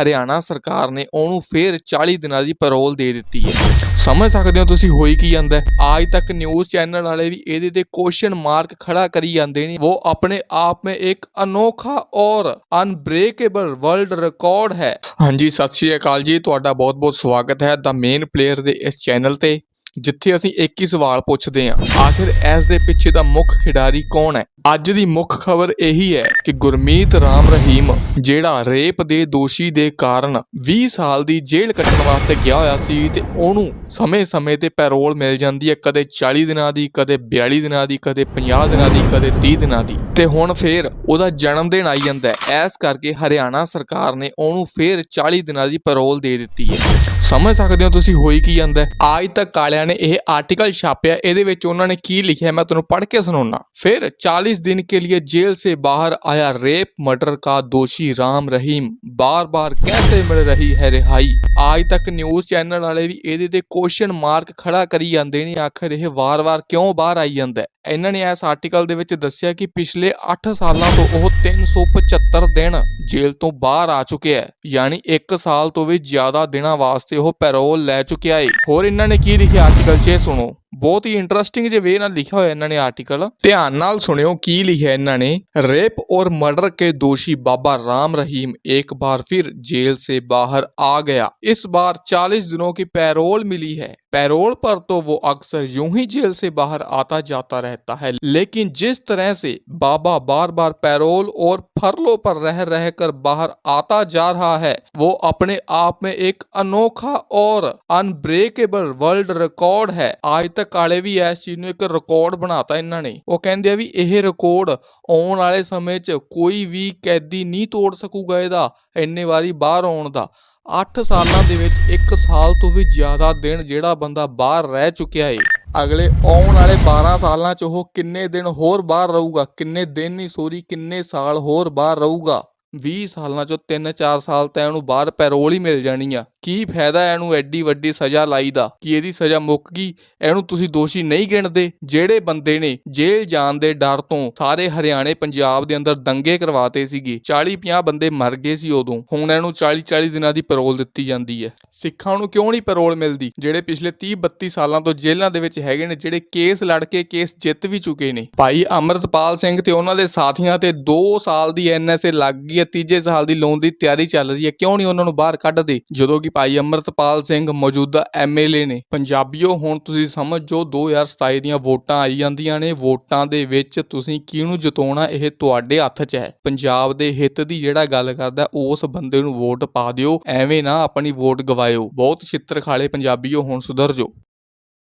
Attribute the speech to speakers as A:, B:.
A: ਹਰਿਆਣਾ ਸਰਕਾਰ ਨੇ ਉਹਨੂੰ ਫੇਰ 40 ਦਿਨਾਂ ਦੀ ਪੈਰੋਲ ਦੇ ਦਿੱਤੀ ਹੈ। ਸਮਝ ਸਕਦੇ ਹੋ ਤੁਸੀਂ ਹੋਈ ਕੀ ਜਾਂਦਾ ਆਜ ਤੱਕ ਨਿਊਜ਼ ਚੈਨਲ ਵਾਲੇ ਵੀ ਇਹਦੇ ਤੇ ਕੁਐਸਚਨ ਮਾਰਕ ਖੜਾ ਕਰੀ ਜਾਂਦੇ ਨੇ। ਉਹ ਆਪਣੇ ਆਪ ਮੇ ਇੱਕ ਅਨੋਖਾ ਔਰ ਅਨਬ੍ਰੇਕੇਬਲ ਵਰਲਡ ਰਿਕਾਰਡ ਹੈ। ਹਾਂਜੀ, ਸਤਿ ਸ਼੍ਰੀ ਅਕਾਲ ਜੀ। ਤੁਹਾਡਾ ਬਹੁਤ-ਬਹੁਤ ਸਵਾਗਤ ਹੈ ਦਾ ਮੇਨ ਪਲੇਅਰ ਦੇ ਇਸ ਚੈਨਲ ਤੇ, ਜਿੱਥੇ ਅਸੀਂ ਇੱਕ ਹੀ ਸਵਾਲ ਪੁੱਛਦੇ ਹਾਂ। ਆਖਿਰ ਇਸ ਦੇ ਪਿੱਛੇ ਦਾ ਮੁੱਖ ਖਿਡਾਰੀ ਕੌਣ ਹੈ? ਅੱਜ ਦੀ ਮੁੱਖ ਖਬਰ ਇਹੀ ਹੈ ਕਿ ਗੁਰਮੀਤ ਰਾਮ ਰਹੀਮ, ਜਿਹੜਾ ਰੇਪ ਦੇ ਦੋਸ਼ੀ ਦੇ ਕਾਰਨ 20 ਸਾਲ ਦੀ ਜੇਲ੍ਹ ਕੱਟਣ ਵਾਸਤੇ ਗਿਆ ਹੋਇਆ ਸੀ ਤੇ ਉਹਨੂੰ ਸਮੇਂ-ਸਮੇਂ ਤੇ ਪੈਰੋਲ ਮਿਲ ਜਾਂਦੀ ਹੈ, ਕਦੇ 40 ਦਿਨਾਂ ਦੀ, ਕਦੇ 42 ਦਿਨਾਂ ਦੀ, ਕਦੇ 50 ਦਿਨਾਂ ਦੀ, ਕਦੇ 30 ਦਿਨਾਂ ਦੀ। ਤੇ ਹੁਣ ਫੇਰ ਉਹਦਾ ਜਨਮ ਦਿਨ ਆਈ ਜਾਂਦਾ ਹੈ ਇਸ ਕਰਕੇ ਹਰਿਆਣਾ ਸਰਕਾਰ ਨੇ ਉਹਨੂੰ ਫੇਰ 40 ਦਿਨਾਂ ਦੀ ਪੈਰੋਲ ਦੇ ਦਿੱਤੀ ਹੈ। ਸਮਝ ਸਕਦੇ ਹੋ ਤੁਸੀਂ ਹੋਈ ਕੀ ਜਾਂਦਾ ਹੈ? ਅੱਜ ਤੱਕ ਕਾਲਿਆਂ ਨੇ ਇਹ ਆਰਟੀਕਲ ਛਾਪਿਆ, ਇਹਦੇ ਵਿੱਚ ਉਹਨਾਂ ਨੇ ਕੀ ਲਿਖਿਆ, ਮੈਂ ਤੁਹਾਨੂੰ ਪੜ੍ਹ ਕੇ ਸੁਣਾਉਣਾ ਫਿਰ 40 दिन के लिए जेल से बाहर आया रेप मर्डर का दोषी राम रहीम बार बार कैसे मिल रही है रिहाई आज तक ਨਿਊਜ਼ ਚੈਨਲ ਵਾਲੇ ਵੀ ਇਹਦੇ ਤੇ ਕੁਐਸਚਨ ਮਾਰਕ ਖੜਾ ਕਰੀ ਜਾਂਦੇ ਨੇ ਆਖਰ ਇਹ ਵਾਰ-ਵਾਰ ਕਿਉਂ ਬਾਹਰ ਆਈ ਜਾਂਦਾ ਹੈ ਇਹਨਾਂ ਨੇ ਇਸ ਆਰਟੀਕਲ ਦੇ ਵਿੱਚ ਦੱਸਿਆ ਕਿ ਪਿਛਲੇ 8 ਸਾਲਾਂ ਤੋਂ ਉਹ 375 ਦਿਨ ਜੇਲ੍ਹ ਤੋਂ ਬਾਹਰ ਆ ਚੁੱਕਿਆ ਹੈ ਯਾਨੀ 1 ਸਾਲ ਤੋਂ ਵੀ ਜ਼ਿਆਦਾ ਦਿਨਾਂ ਵਾਸਤੇ ਉਹ ਪੈਰੋਲ ਲੈ ਚੁੱਕਿਆ ਹੈ ਹੋਰ ਇਹਨਾਂ ਨੇ ਕੀ ਲਿਖਿਆ ਆਰਟੀਕਲ 'ਚ ਇਹ ਸੁਣੋ ਬਹੁਤ ਹੀ ਇੰਟਰਸਟਿੰਗ ਜਿਹੇ ਵੇ ਨਾਲ ਲਿਖਿਆ ਹੋਇਆ ਇਹਨਾਂ ਨੇ ਆਰਟੀਕਲ ਧਿਆਨ ਨਾਲ ਸੁਣਿਓ ਕੀ ਲਿਖਿਆ ਇਹਨਾਂ ਨੇ रेप और मर्डर के दोषी बाबा राम रहीम एक बार फिर जेल से बाहर आ गया इस बार 40 दिनों की पैरोल मिली है पैरोल पर तो वो अक्सर यूं ही जेल से बाहर आता जाता रहता है लेकिन जिस तरह से बाबा बार बार पैरोल और फरलों पर रह रह कर बाहर आता जा रहा है वो अपने आप में एक अनोखा और अनब्रेकेबल वर्ल्ड रिकॉर्ड है आज तक ਕਾਲੇ ਵੀ ਇਸ ਚੀਜ਼ ਨੂੰ ਇੱਕ ਰਿਕਾਰਡ ਬਣਾਤਾ ਇਹਨਾਂ ਨੇ ਉਹ ਕਹਿੰਦੇ ਆ ਵੀ ਇਹ ਰਿਕਾਰਡ ਆਉਣ ਵਾਲੇ ਸਮੇਂ 'ਚ ਕੋਈ ਵੀ ਕੈਦੀ ਨਹੀਂ ਤੋੜ ਸਕੂਗਾ ਇਹਦਾ ਇੰਨੇ ਵਾਰੀ ਬਾਹਰ ਆਉਣ ਦਾ 8 ਸਾਲਾਂ ਦੇ ਵਿੱਚ 1 ਸਾਲ ਤੋਂ ਵੀ ਜ਼ਿਆਦਾ ਦਿਨ ਜਿਹੜਾ ਬੰਦਾ ਬਾਹਰ ਰਹਿ ਚੁੱਕਿਆ ਏ। ਅਗਲੇ ਆਉਣ ਵਾਲੇ 12 ਸਾਲਾਂ 'ਚ ਉਹ ਕਿੰਨੇ ਦਿਨ ਹੋਰ ਬਾਹਰ ਰਹੂਗਾ? ਕਿੰਨੇ ਦਿਨ ਨਹੀਂ, ਸੋਰੀ, ਕਿੰਨੇ ਸਾਲ ਹੋਰ ਬਾਹਰ ਰਹੂਗਾ? 20 ਸਾਲਾਂ 'ਚੋਂ 3-4 ਸਾਲ ਤਾਂ ਇਹਨੂੰ ਬਾਹਰ ਪੈਰੋਲ ਹੀ ਮਿਲ ਜਾਣੀ ਆ। ਕੀ ਫਾਇਦਾ ਇਹਨੂੰ ਐਡੀ ਵੱਡੀ ਸਜ਼ਾ ਲਾਈ ਦਾ? ਕਿ ਇਹਦੀ ਸਜ਼ਾ ਮੁੱਕ ਗਈ? ਇਹਨੂੰ ਤੁਸੀਂ ਦੋਸ਼ੀ ਨਹੀਂ ਗਿਣਦੇ। ਜਿਹੜੇ ਬੰਦੇ ਨੇ ਜੇਲ੍ਹ ਜਾਣ ਦੇ ਡਰ ਤੋਂ ਸਾਰੇ ਹਰਿਆਣੇ ਪੰਜਾਬ ਦੇ ਅੰਦਰ ਦੰਗੇ ਕਰਵਾਤੇ ਸੀਗੇ। 40-50 ਬੰਦੇ ਮਰ ਗਏ ਸੀ ਉਦੋਂ। ਹੁਣ ਇਹਨੂੰ 40-40 ਦਿਨਾਂ ਦੀ ਪੈਰੋਲ ਦਿੱਤੀ ਜਾਂਦੀ ਹੈ। ਸਿੱਖਾਂ ਨੂੰ ਕਿਉਂ ਨਹੀਂ ਪੈਰੋਲ ਮਿਲਦੀ? ਜਿਹੜੇ ਪਿਛਲੇ 30-32 ਸਾਲਾਂ ਤੋਂ ਜੇਲ੍ਹਾਂ ਦੇ ਵਿੱਚ ਹੈਗੇ ਨੇ, ਜਿਹੜੇ ਕੇਸ ਲੜ ਕੇ ਕੇਸ ਜਿੱਤ ਵੀ ਚੁੱਕੇ ਨੇ। ਭਾਈ ਅਮਰਤਪਾਲ ਸਿੰਘ ਤੇ ਉਹਨਾਂ ਦੇ ਸਾਥੀਆਂ ਤੇ 2 ਸਾਲ ਦੀ ਐਨਐਸਏ ਲੱਗ ਗਈ ਹੈ, ਤੀਜੇ ਸਾਲ ਦੀ ਲੋਨ ਦੀ ਤਿਆਰੀ ਚੱਲ ਰਹੀ ਹੈ। ਕਿਉਂ ਨਹੀਂ ਉਹਨਾਂ ਨੂੰ ਬਾਹਰ ਕੱਢਦੇ? ਜਦੋਂ ਕਿ ਭਾਈ ਅਮਰਤਪਾਲ ਸਿੰਘ ਮੌਜੂਦਾ ਐਮਐਲਏ ਨੇ, ਪੰਜਾਬੀਓ, ਹੁਣ ਤੁਸੀਂ ਸਮਝ ਸਮਝੋ 2027 ਦੀਆਂ ਵੋਟਾਂ ਆਈ ਜਾਂਦੀਆਂ ਨੇ। ਵੋਟਾਂ ਦੇ ਵਿੱਚ ਤੁਸੀਂ ਕਿਹਨੂੰ ਜਿਤਾਉਣਾ? ਇਹ ਤੁਹਾਡੇ ਹੱਥ 'ਚ ਹੈ। ਪੰਜਾਬ ਦੇ ਹਿੱਤ ਦੀ ਜਿਹੜਾ ਗੱਲ ਕਰਦਾ, ਉਸ ਬੰਦੇ ਨੂੰ ਵੋਟ ਪਾ ਦਿਓ। ਐਵੇਂ ਨਾ ਆਪਣੀ ਵੋਟ ਗਵਾਇਓ। ਬਹੁਤ ਛਿੱਤਰ ਖਾਲੇ ਪੰਜਾਬੀਓ, ਹੁਣ ਸੁਧਰ ਜੋ